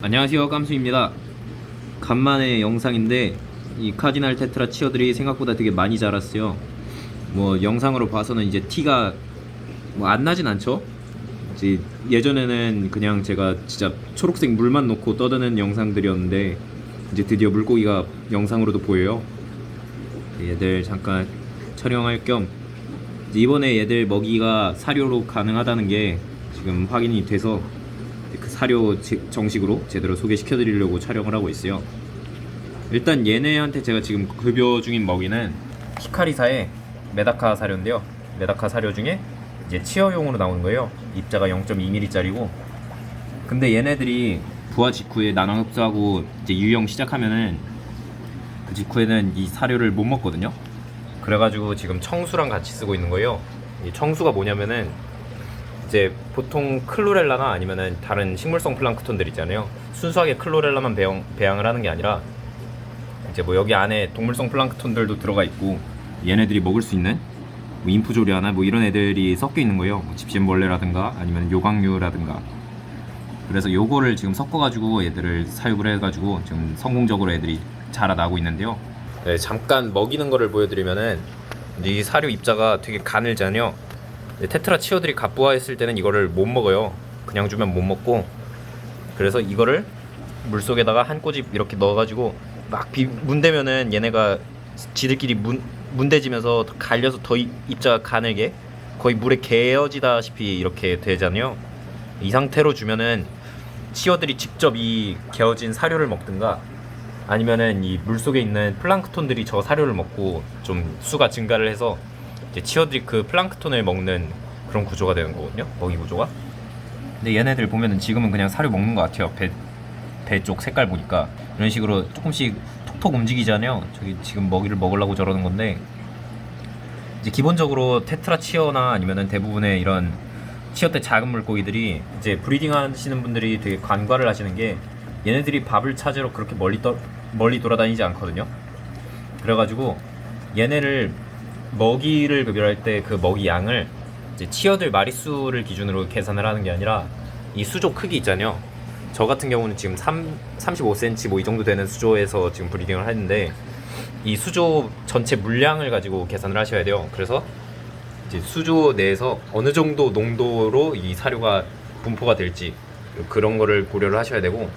안녕하세요 깜수입니다. 간만에 영상인데 이 카디날 테트라 치어들이 생각보다 되게 많이 자랐어요. 뭐 영상으로 봐서는 이제 티가 뭐 안 나진 않죠? 이제 예전에는 그냥 제가 진짜 초록색 물만 놓고 떠드는 영상들이었는데 이제 드디어 물고기가 영상으로도 보여요. 얘들 잠깐 촬영할 겸 이번에 얘들 먹이가 사료로 가능하다는 게 지금 확인이 돼서 그 사료 제- 정식으로 제대로 소개시켜 드리려고 촬영을 하고 있어요. 일단 얘네한테 제가 지금 급여 중인 먹이는 히카리사의 메다카 사료인데요. 메다카 사료 중에 이제 치어용으로 나오는 거예요. 입자가 0.2mm짜리고. 근데 얘네들이 부화 직후에 나눠 흡수하고 이제 유형 시작하면은 그 직후에는 이 사료를 못 먹거든요. 그래가지고 지금 청수랑 같이 쓰고 있는 거예요. 이 청수가 뭐냐면은 이제 보통 클로렐라나 아니면은 다른 식물성 플랑크톤들 있잖아요. 순수하게 클로렐라만 배양, 배양을 하는 게 아니라 이제 뭐 여기 안에 동물성 플랑크톤들도 들어가 있고 얘네들이 먹을 수 있는 뭐 인프조리아나 뭐 이런 애들이 섞여 있는 거예요. 뭐 집신벌레라든가 아니면 요강류라든가. 그래서 요거를 지금 섞어가지고 얘들을 사육을 해가지고 지금 성공적으로 애들이 자라나고 있는데요. 네, 잠깐 먹이는 거를 보여드리면은 이 사료 입자가 되게 가늘잖아요. 근데 테트라 치어들이 갑부화했을 때는 이거를 못 먹어요. 그냥 주면 못 먹고 그래서 이거를 물 속에다가 한 꼬집 이렇게 넣어가지고 막 비, 문대면은 얘네가 지들끼리 문, 문대지면서 더 갈려서 더 이- 입자가 가늘게 거의 물에 개어지다시피 이렇게 되잖아요. 이 상태로 주면은 치어들이 직접 이 개어진 사료를 먹든가 아니면은 이 물 속에 있는 플랑크톤들이 저 사료를 먹고 좀 수가 증가를 해서 이제 치어들이 그 플랑크톤을 먹는 그런 구조가 되는 거거든요. 먹이 구조가. 근데 얘네들 보면은 지금은 그냥 사료 먹는 것 같아요. 배 배 쪽 색깔 보니까 이런 식으로 조금씩 톡톡 움직이잖아요. 저기 지금 먹이를 먹으려고 저러는 건데 이제 기본적으로 테트라 치어나 아니면은 대부분의 이런 치어 때 작은 물고기들이 이제 브리딩 하시는 분들이 되게 관과를 하시는 게 얘네들이 밥을 찾으러 그렇게 멀리 떠, 멀리 돌아다니지 않거든요. 그래가지고 얘네를 먹이를 급여할 때 그 먹이 양을 이제 치어들 마리수를 기준으로 계산을 하는 게 아니라 이 수조 크기 있잖아요. 저 같은 경우는 지금 3, 35cm 뭐 이 정도 되는 수조에서 지금 브리딩을 하는데 이 수조 전체 물량을 가지고 계산을 하셔야 돼요. 그래서 이제 수조 내에서 어느 정도 농도로 이 사료가 분포가 될지 그런 거를 고려를 하셔야 되고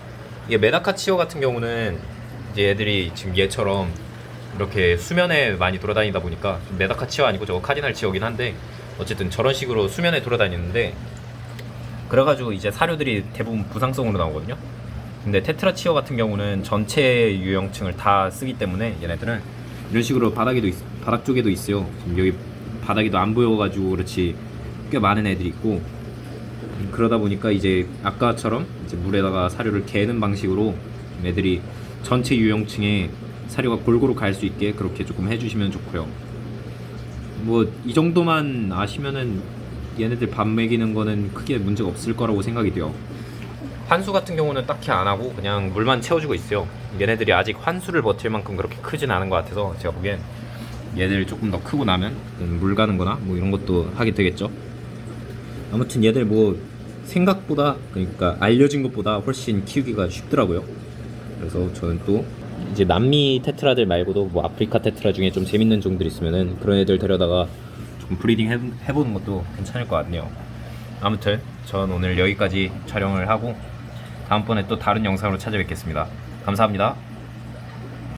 이게 메다카 치어 같은 경우는 이제 애들이 지금 얘처럼 이렇게 수면에 많이 돌아다니다 보니까 좀 메다카 치어 아니고 저거 카디날 치어긴 한데 어쨌든 저런 식으로 수면에 돌아다니는데 그래가지고 이제 사료들이 대부분 부상성으로 나오거든요. 근데 테트라 치어 같은 경우는 전체 유형층을 다 쓰기 때문에 얘네들은 이런 식으로 바닥에도 있, 바닥 쪽에도 있어요. 지금 여기 바닥에도 안 보여가지고 그렇지 꽤 많은 애들이 있고 음, 그러다 보니까 이제 아까처럼 이제 물에다가 사료를 개는 방식으로 애들이 전체 유형층에 사료가 골고루 갈 수 있게 그렇게 조금 해주시면 좋고요. 뭐 이 정도만 아시면은 얘네들 밥 먹이는 거는 크게 문제가 없을 거라고 생각이 돼요. 환수 같은 경우는 딱히 안 하고 그냥 물만 채워주고 있어요. 얘네들이 아직 환수를 버틸 만큼 그렇게 크진 않은 것 같아서 제가 보기엔 얘들 조금 더 크고 나면 음, 물 가는 거나 뭐 이런 것도 하게 되겠죠. 아무튼 얘들 뭐 생각보다 그러니까 알려진 것보다 훨씬 키우기가 쉽더라고요. 그래서 저는 또 이제 남미 테트라들 말고도 뭐 아프리카 테트라 중에 좀 재밌는 종들 있으면은 그런 애들 데려다가 좀 브리딩 해, 해보는 것도 괜찮을 것 같네요. 아무튼 전 오늘 여기까지 촬영을 하고 다음번에 또 다른 영상으로 찾아뵙겠습니다. 감사합니다.